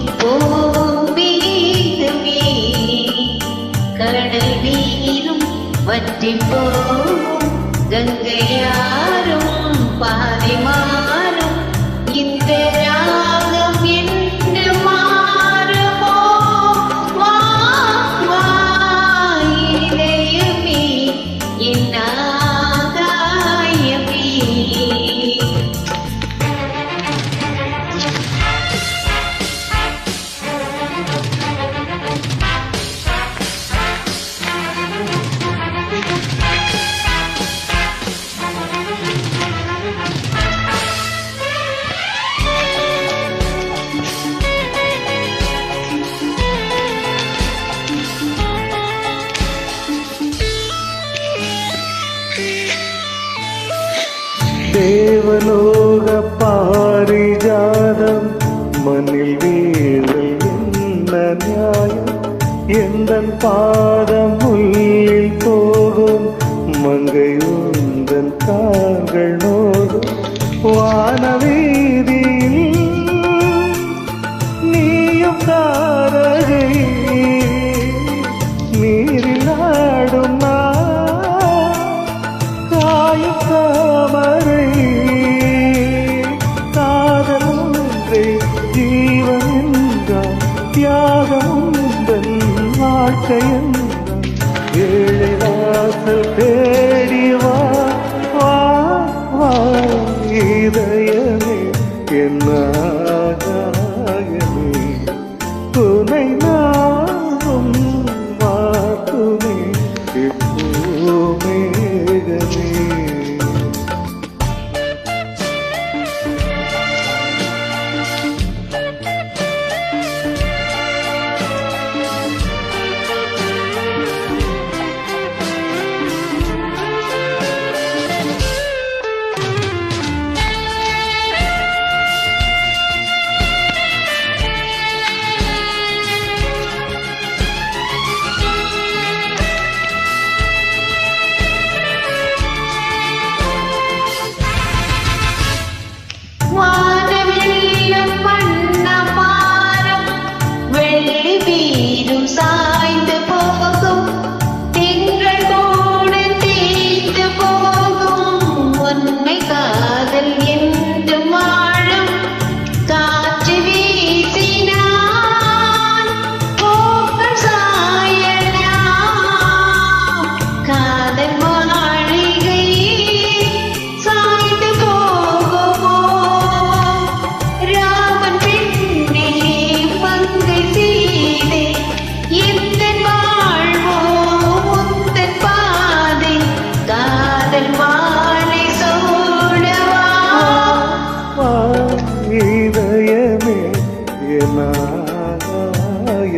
இப்போதுமே கடல் நீரும் வற்றி போகும் கங்கையாரும் பாதி மாறும் இந்த தேவலோக பாரிஜாதம் மண்ணில் வீழல் என்ன நியாயம்? எந்த பாதம் உள்ளில் போகும் மங்கை உந்தன் கால்கள் வாழ்க்கை ஏழை வாசல் தேடி வா வா வா. இதயமே துணை நாமும் மாத்துமே. இப்போ மேகமே